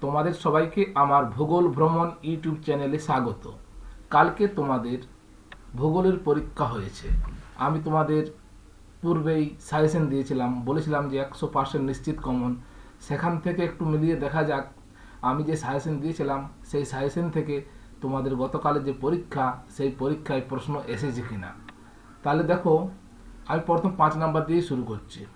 তোমাদের সবাইকে আমার ভূগোল ভ্রমণ ইউটিউব চ্যানেলে স্বাগত। কালকে তোমাদের ভূগোলের পরীক্ষা হয়েছে। আমি তোমাদের পূর্বেই সাজেশন দিয়েছিলাম, বলেছিলাম যে একশো পার্সেন্ট নিশ্চিত কমন। সেখান থেকে একটু মিলিয়ে দেখা যাক। আমি যে সাজেশন দিয়েছিলাম, সেই সাজেশন থেকে তোমাদের গতকালের যে পরীক্ষা, সেই পরীক্ষায় প্রশ্ন এসেছে কিনা। তাহলে দেখো, আমি প্রথম পাঁচ নাম্বার দিয়ে শুরু করছি।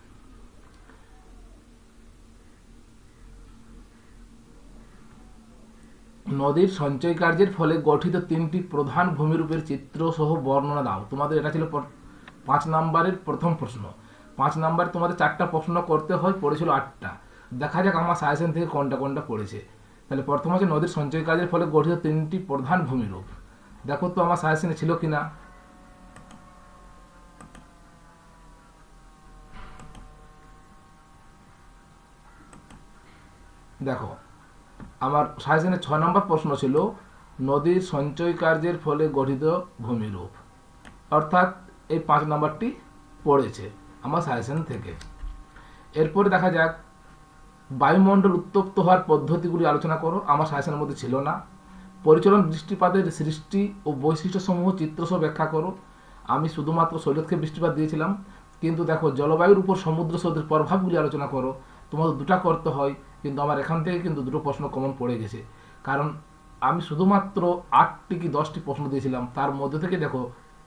নদীর সঞ্চয় কার্যের ফলে গঠিত তিনটি প্রধান ভূমিরূপের চিত্র সহ বর্ণনা দাও। তোমাদের এটা ছিল পাঁচ নাম্বারের প্রথম প্রশ্ন। পাঁচ নাম্বার তোমাদের চারটা প্রশ্ন করতে হয়, পড়েছিল আটটা। দেখা যাক আমার সাজেশন থেকে কোনটা কোনটা পড়েছে। তাহলে প্রথম হচ্ছে নদীর সঞ্চয় কাজের ফলে গঠিত তিনটি প্রধান ভূমিরূপ। দেখো তো আমার সাজেশনে ছিল কিনা। দেখো আমার সাজেশনে ছয় নম্বর প্রশ্ন ছিল, নদীর সঞ্চয় কার্যের ফলে গঠিত ভূমিরূপ। অর্থাৎ এই পাঁচ নম্বরটি পড়েছে আমার সাজেশন থেকে। এরপরে দেখা যাক, বায়ুমণ্ডল উত্তপ্ত হওয়ার পদ্ধতিগুলি আলোচনা করো, আমার সাজেশনের মধ্যে ছিল না। পরিচলন বৃষ্টিপাতের সৃষ্টি ও বৈশিষ্ট্য বৈশিষ্ট্যসমূহ চিত্রসহ ব্যাখ্যা করো। আমি শুধুমাত্র শৈলক্ষে বৃষ্টিপাত দিয়েছিলাম, কিন্তু দেখো, জলবায়ুর উপর সমুদ্র স্রোতের প্রভাবগুলি আলোচনা করো। তোমাদের দুটা করতে হয়। কিন্তু আমার এখান থেকে কিন্তু দুটো প্রশ্ন কমন পড়ে গেছে। কারণ আমি শুধুমাত্র আটটি কি দশটি প্রশ্ন দিয়েছিলাম, তার মধ্যে থেকে দেখো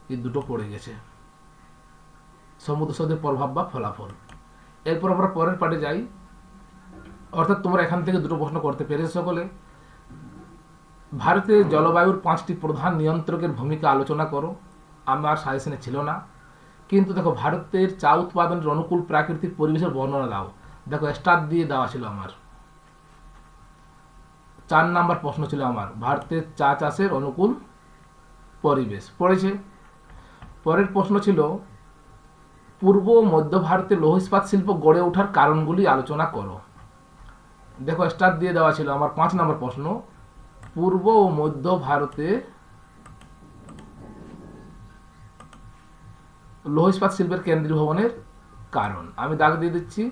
এই দুটো পড়ে গেছে। সমুদ্র স্রোতের প্রভাব বা ফলাফল। এরপর আমরা পরের পার্টে যাই। অর্থাৎ তোমরা এখান থেকে দুটো প্রশ্ন করতে পেরেছ সকলে। ভারতে জলবায়ুর পাঁচটি প্রধান নিয়ন্ত্রকের ভূমিকা আলোচনা করো। আমার সাজেশনে ছিল না। কিন্তু দেখো, ভারতের চা উৎপাদনের অনুকূল প্রাকৃতিক পরিবেশের বর্ণনা দাও। দেখো স্টার দিয়ে দেওয়া ছিল আমার। চার নাম্বার প্রশ্ন ছিল আমার, ভারতের চা চাষের অনুকূল পরিবেশ। পড়েছে। পরের প্রশ্ন ছিল, পূর্ব মধ্য ভারতে লৌহ ইস্পাত শিল্প গড়ে ওঠার কারণগুলি আলোচনা করো। দেখো স্টার দিয়ে দেওয়া ছিল আমার পাঁচ নম্বর প্রশ্ন। পূর্ব ও মধ্য ভারতে লৌহ ইস্পাত শিল্পের কেন্দ্রীয় ভবনের কারণ। আমি দাগ দিয়ে দিচ্ছি।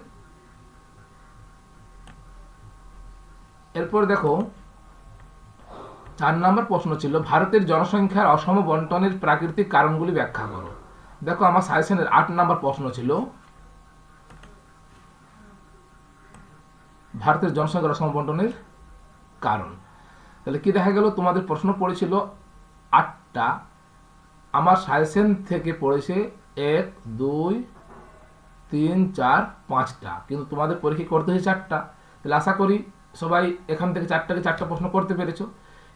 এরপর দেখো, চার নম্বর প্রশ্ন ছিল, ভারতের জনসংখ্যার অসম বন্টনের প্রাকৃতিক কারণগুলি ব্যাখ্যা করো। দেখো, আমার সাজেশনের আট নম্বর প্রশ্ন ছিল, ভারতের জনসংখ্যার অসম বন্টনের কারণ। তাহলে কি দেখা গেল? তোমাদের প্রশ্ন পড়েছিল আটটা। আমার সাজেশন থেকে পড়েছে এক, দুই, তিন, চার, পাঁচটা। কিন্তু তোমাদের পরীক্ষা করতে হয়েছে চারটা তাহলে আশা করি সবাই এখান থেকে চারটাকে চারটা প্রশ্ন করতে পেরেছ।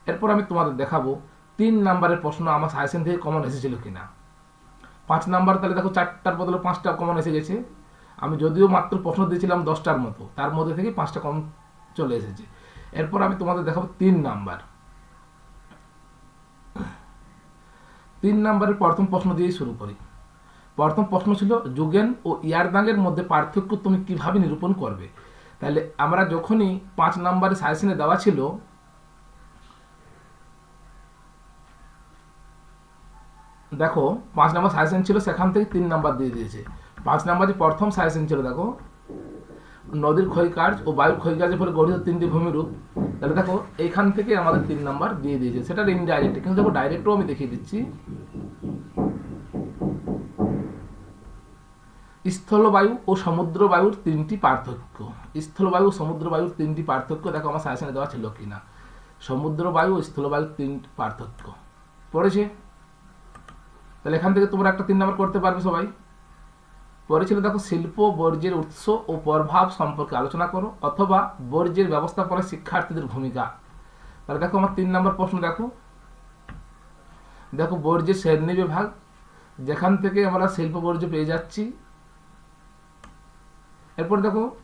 এরপর আমি তোমাদের দেখাবো তিন নাম্বারের প্রশ্ন আমার সাজেশন থেকে কমন এসেছিল কিনা। পাঁচ নাম্বার তাহলে দেখো চারটার বদলে পাঁচটা কমন এসে গেছে। আমি যদিও মাত্র প্রশ্ন দিয়েছিলাম দশটার মতো, তার মধ্যে থেকে পাঁচটা কম চলে এসেছে। এরপর আমি তোমাদের দেখাবো তিন নাম্বার। তিন নাম্বারের প্রথম প্রশ্ন দিয়েই শুরু করি। প্রথম প্রশ্ন ছিল, যুগেন ও ইয়ারদাঙ্গের মধ্যে পার্থক্য তুমি কীভাবে নিরূপণ করবে? তাহলে আমরা যখনই পাঁচ নাম্বারে সাজেশনে দেওয়া ছিল, দেখো, পাঁচ নাম্বার সাজেশন ছিল, সেখান থেকে তিন নাম্বার দিয়ে দিয়েছে। পাঁচ নাম্বার যে প্রথম সাজেশন ছিল, দেখো। নদীর ক্ষয়কার্য ও বায়ুর ক্ষয়কার্যের ফলে গঠিত তিনটি ভূমিরূপ তাহলে দেখো, এইখান থেকে আমাদের তিন নাম্বার দিয়ে দিয়েছে। সেটা ইনডাইরেক্ট কিন্তু দেখো ডাইরেক্টও আমি দেখিয়ে দিচ্ছি। স্থলবায়ু ও সমুদ্র বায়ুর তিনটি পার্থক্য। স্থলবায়ু ও সমুদ্র বায়ুর তিনটি পার্থক্য, দেখো আমার সাজেশনে দেওয়া ছিল কিনা। সমুদ্র বায়ু ও স্থলবায়ুর তিনটি পার্থক্য। পড়েছে? তাহলে এখান থেকে তোমরা একটা তিন নম্বর করতে পারবে সবাই। পরে ছিল দেখো, শিল্প, বর্জ্যের উৎস ও প্রভাব সম্পর্কে আলোচনা করো, অথবা বর্জ্যের ব্যবস্থাপনায় শিক্ষার্থীদের ভূমিকা। তাহলে দেখো আমার তিন নম্বর প্রশ্ন, দেখো। দেখো, বর্জ্যের শ্রেণি বিভাগ, যেখান থেকে আমরা শিল্প বর্জ্য পেয়ে যাচ্ছি। এরপর দেখো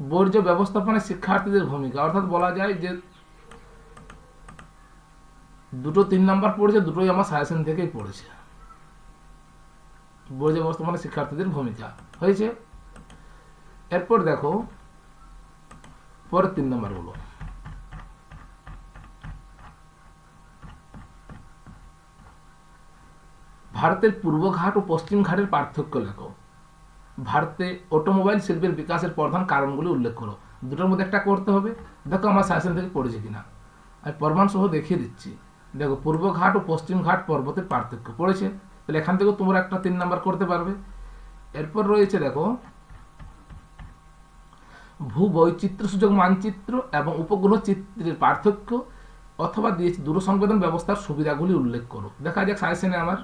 বর্জ্য ব্যবস্থাপনায় শিক্ষার্থীদের ভূমিকা। অর্থাৎ বলা যায় যে দুটো তিন নাম্বার পড়েছে, দুটোই আমার সাজেশন থেকেই পড়েছে। বর্জ্য ব্যবস্থাপনায় শিক্ষার্থীদের ভূমিকা। হয়েছে? এরপর দেখো, পরের তিন নম্বরগুলো ভারতের পূর্ব ঘাট ও পশ্চিম ঘাটের পার্থক্য লেখো। ভারতে অটোমোবাইল শিল্পের বিকাশের প্রধান কারণগুলি উল্লেখ করো। দুটোর মধ্যে একটা করতে হবে। দেখো আমার সাজেশন থেকে পড়েছে কিনা। আমি প্রমাণ সহ দেখিয়ে দিচ্ছি। দেখো, পূর্ব ঘাট ও পশ্চিম ঘাট পর্বতের পার্থক্য পড়েছে। তাহলে এখান থেকেও তোমরা একটা তিন নাম্বার করতে পারবে। এরপর রয়েছে দেখো ভূ বৈচিত্র্য সূচক মানচিত্র এবং উপগ্রহ চিত্রের পার্থক্য অথবা দিয়েছে দূরসংবেদন ব্যবস্থার সুবিধাগুলি উল্লেখ করো। দেখা যাক সাজেশনে আমার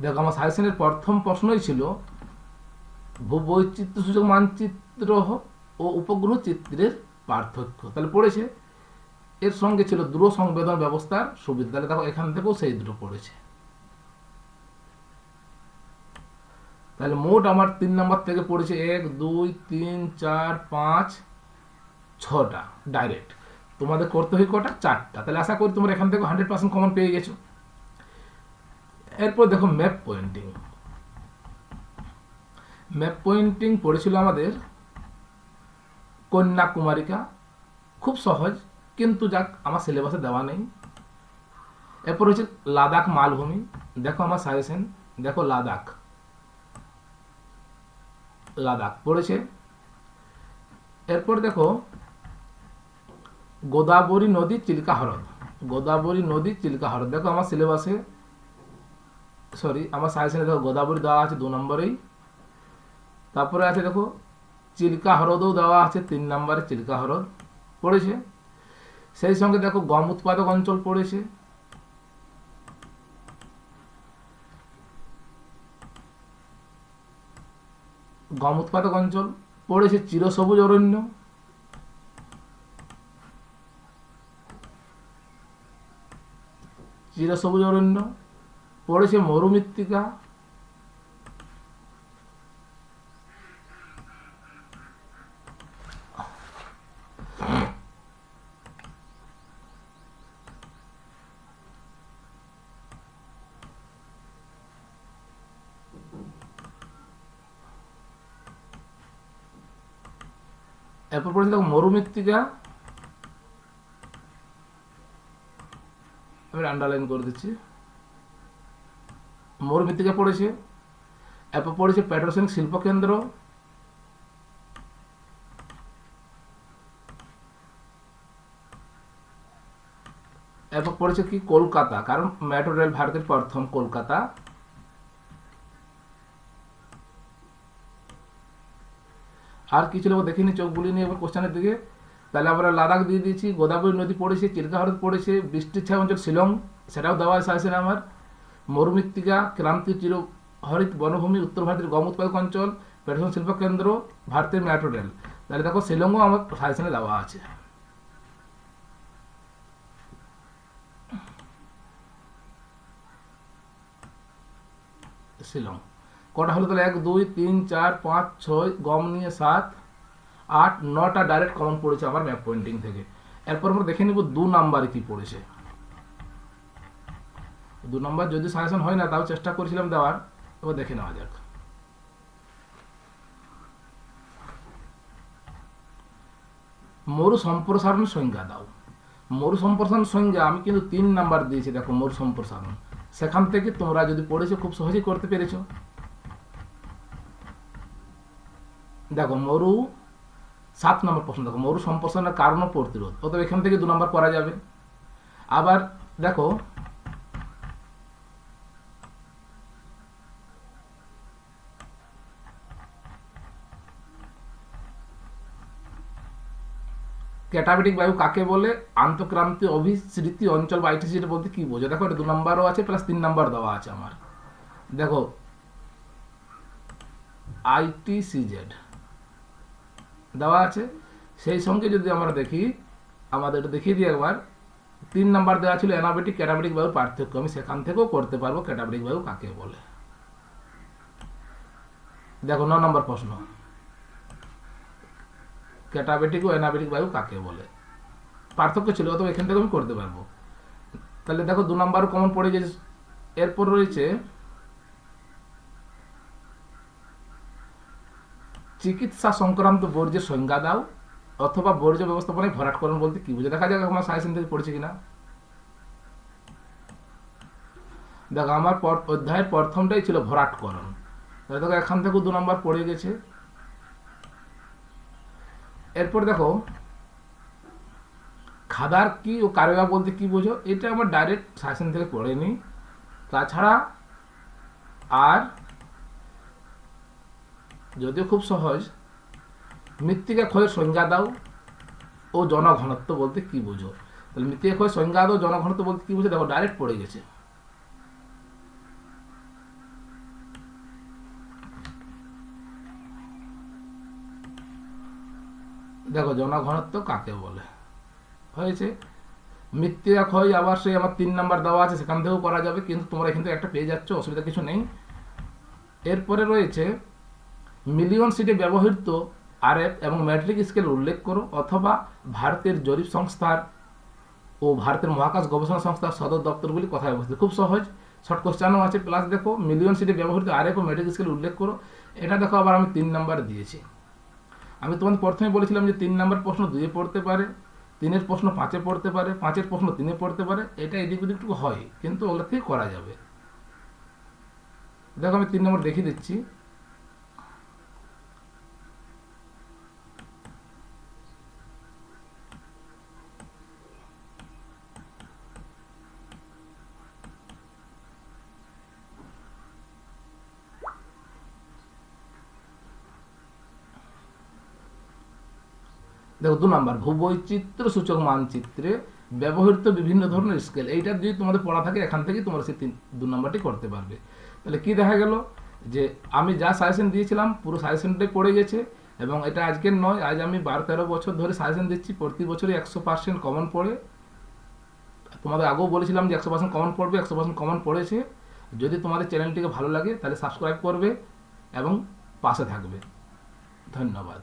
দেখো, আমার সাজেশনের প্রথম প্রশ্নই ছিল, ভূবৈচিত্র্য সূচক মানচিত্র ও উপগ্রহ চিত্রের পার্থক্য। তাহলে পড়েছে, এর সঙ্গে ছিল দূর সংবেদন ব্যবস্থার সুবিধা। তাহলে দেখো, এখান থেকেও সেই দুটো পড়েছে। তাহলে মোট আমার তিন নাম্বার থেকে পড়েছে এক, দুই, তিন, চার, পাঁচ, ছটা, ডাইরেক্ট। তোমাদের করতে হয় কটা? চারটা। তাহলে আশা করি তোমরা এখান থেকে হান্ড্রেড পার্সেন্ট কমন পেয়ে গেছো। এরপর দেখো ম্যাপ পয়েন্টিং ম্যাপ পয়েন্টিং পড়েছিল আমাদের কন্যাকুমারিকা। খুব সহজ, কিন্তু যাক, আমার সিলেবাসে দেওয়া নেই। এরপর হচ্ছে লাদাখ মালভূমি। দেখো আমার সাজেশন দেখো লাদাখ। লাদাখ পড়েছে। এরপর দেখো গোদাবরী নদী চিল্কা হ্রদ গোদাবরী নদী চিল্কা হ্রদ দেখো আমার সিলেবাসে সরি, আমার সাজেশনে দেখো, গোদাবরী দেওয়া আছে দু নম্বরেই। তারপরে আছে দেখো, চিল্কা হ্রদও দেওয়া আছে তিন নম্বরে, চিল্কা হ্রদ পড়েছে। সেই সঙ্গে দেখো, গম উৎপাদক অঞ্চল পড়েছে। গম উৎপাদক অঞ্চল পড়েছে চিরসবুজ অরণ্য। চিরসবুজ অরণ্য। পড়েছে মরুমৃত্তিকা? এরপর পড়েছে দেখো মরুমৃত্তিকা। আমি আন্ডারলাইন করে দিচ্ছি। মরুমৃত্তিকা পড়েছে। এরপর পড়েছে পেট্রোসেনিক শিল্পকেন্দ্র। এরপর পড়েছে কি? কলকাতা। কারণ মেট্রো রেল ভারতের প্রথম কলকাতা। আর কি ছিল দেখিনি, চোখ বুলিয়ে নিয়ে এবার কোশ্চেনের দিকে। তাহলে আমরা লাদাখ দিয়ে দিয়েছি, গোদাবরী নদী পড়েছে, চিল্কা হ্রদ পড়েছে, বৃষ্টির ছায়া অঞ্চল শিলং, সেটাও দেওয়া আছে আমার। মরুমৃত্তিকা, ক্রান্তি চির হরিত বনভূমি, উত্তর ভারতের গম উৎপাদক অঞ্চল পেট্রোল শিল্প কেন্দ্র, ভারতের মেট্রো রেল তাহলে দেখো শিলংও আমার সাজেশনে দেওয়া আছে। শিলং। কটা হলো তাহলে? এক, দুই, তিন, চার, পাঁচ, ছয়, গম নিয়ে সাত, আট, নটা ডাইরেক্ট কমন পড়েছে আমার ম্যাপ পয়েন্টিং থেকে। এরপর আমরা দেখে নিব দু নাম্বারে কি পড়েছে। দু নম্বর যদি সাজেশন হয় না, তাও চেষ্টা করেছিলাম দেওয়ার, এবার দেখে নেওয়া যাক। মরু সম্প্রসারণ সংজ্ঞা দাও। মরু সম্প্রসারণ সংজ্ঞা আমি কিন্তু তিন নাম্বার দিয়েছি, দেখো মরু সম্প্রসারণ। সেখান থেকে তোমরা যদি পড়েছো, খুব সহজেই করতে পেরেছ। দেখো, মরু সাত নম্বর প্রশ্ন, দেখো, মরু সম্প্রসারণের কারণ ও প্রতিরোধ। অতএব এখান থেকে দু নম্বর করা যাবে। আবার দেখো ক্যাটাবেটিক বায়ু কাকে বলে? আন্তঃক্রান্তীয় অভিস্মৃতি অঞ্চল বা আইটি সিটি বলতে কি বোঝো দেখো, এটা দু নম্বরও আছে প্লাস তিন নম্বর দেওয়া আছে আমার। দেখো আইটিসিজেড দেওয়া আছে। সেই সঙ্গে যদি আমরা দেখি, আমাদের এটা দেখিয়ে দিই একবার। তিন নাম্বার দেওয়া ছিল অ্যানাবেটিক ক্যাটাবেটিক বায়ু পার্থক্য। আমি সেখান থেকেও করতে পারব ক্যাটাবেটিক বায়ু কাকে বলে। দেখো, ন নম্বর প্রশ্ন। ক্যাটাবেটিক ও অ্যানাবেটিক বায়ু কাকে বলে? পার্থক্য ছিল, অথবা এখান থেকে আমি করতে পারব। তাহলে দেখো, দু নম্বরও কমন পড়ে গেছে। এরপর রয়েছে, চিকিৎসা সংক্রান্ত বর্জ্যের সংজ্ঞা দাও, অথবা বর্জ্য ব্যবস্থাপনায় ভরাটকরণ বলতে কি বুঝে দেখা যাক আমার সাজেশন থেকে পড়েছে কিনা। দেখো, আমার অধ্যায়ের প্রথমটাই ছিল ভরাটকরণ দেখো, এখান থেকেও দু নম্বর পড়ে গেছে। এরপর দেখো, খাদার কি ও কারেবা বলতে কি বোঝো? এটা আমার ডাইরেক্ট সাজেশন থেকে পড়েনি তাছাড়া আর যদিও খুব সহজ, মৃত্তিকা ক্ষয়ের সংজ্ঞা দাও ও জনঘনত্ব বলতে কি বোঝো? তাহলে মৃত্তিকা ক্ষয়ের সংজ্ঞা দাও, জনঘনত্ব বলতে কি বোঝো? দেখো ডাইরেক্ট পড়ে গেছে। দেখো, জনঘনত্ব কাকে বলে? হয়েছে? মৃত্তিকা ক্ষয় আবার সেই আমার তিন নাম্বার দেওয়া আছে, সেখান থেকেও করা যাবে, কিন্তু তোমরা এখান থেকে একটা পেয়ে যাচ্ছ, অসুবিধা কিছু নেই। এরপরে রয়েছে, মিলিয়ন সিটে ব্যবহৃত আরএফ এবং ম্যাট্রিক স্কেল উল্লেখ করো, অথবা ভারতের জরিপ সংস্থার ও ভারতের মহাকাশ গবেষণা সংস্থার সদর দপ্তরগুলি কোথায় অবস্থিত। খুব সহজ, শর্ট কোশ্চেনও আছে, প্লাস দেখো, মিলিয়ন সিটে ব্যবহৃত আরএফ ও ম্যাট্রিক স্কেল উল্লেখ করো। এটা দেখো, আবার আমি তিন নাম্বার দিয়েছি। আমি তোমাদের প্রথমে বলেছিলাম যে তিন নাম্বার প্রশ্ন দুয়ে পড়তে পারে, তিনের প্রশ্ন পাঁচে পড়তে পারে, পাঁচের প্রশ্ন তিনে পড়তে পারে, এটা এদিক ওদিকটুকু হয়, কিন্তু ওগুলো থেকে করা যাবে। দেখো আমি তিন নম্বর দেখিয়ে দিচ্ছি। দেখো দু নম্বর ভূবৈচিত্র সূচক মানচিত্রে ব্যবহৃত বিভিন্ন ধরনের স্কেল এইটা যদি তোমাদের পড়া থাকে, এখান থেকে তোমরা সেই তিন, দু নম্বরটি করতে পারবে। তাহলে কি দেখা গেল? যে আমি যা সাজেশন দিয়েছিলাম, পুরো সাজেশনটাই পড়ে গেছে এবং এটা আজকের নয়, আজ আমি বারো তেরো বছর ধরে সাজেশন দিচ্ছি, প্রতি বছরই একশো পার্সেন্ট কমন পড়ে। তোমাদের আগেও বলেছিলাম যে একশো পার্সেন্ট কমন পড়বে, একশো পার্সেন্ট কমন পড়েছে। যদি তোমাদের চ্যানেলটিকে ভালো লাগে, তাহলে সাবস্ক্রাইব করবে এবং পাশে থাকবে। ধন্যবাদ।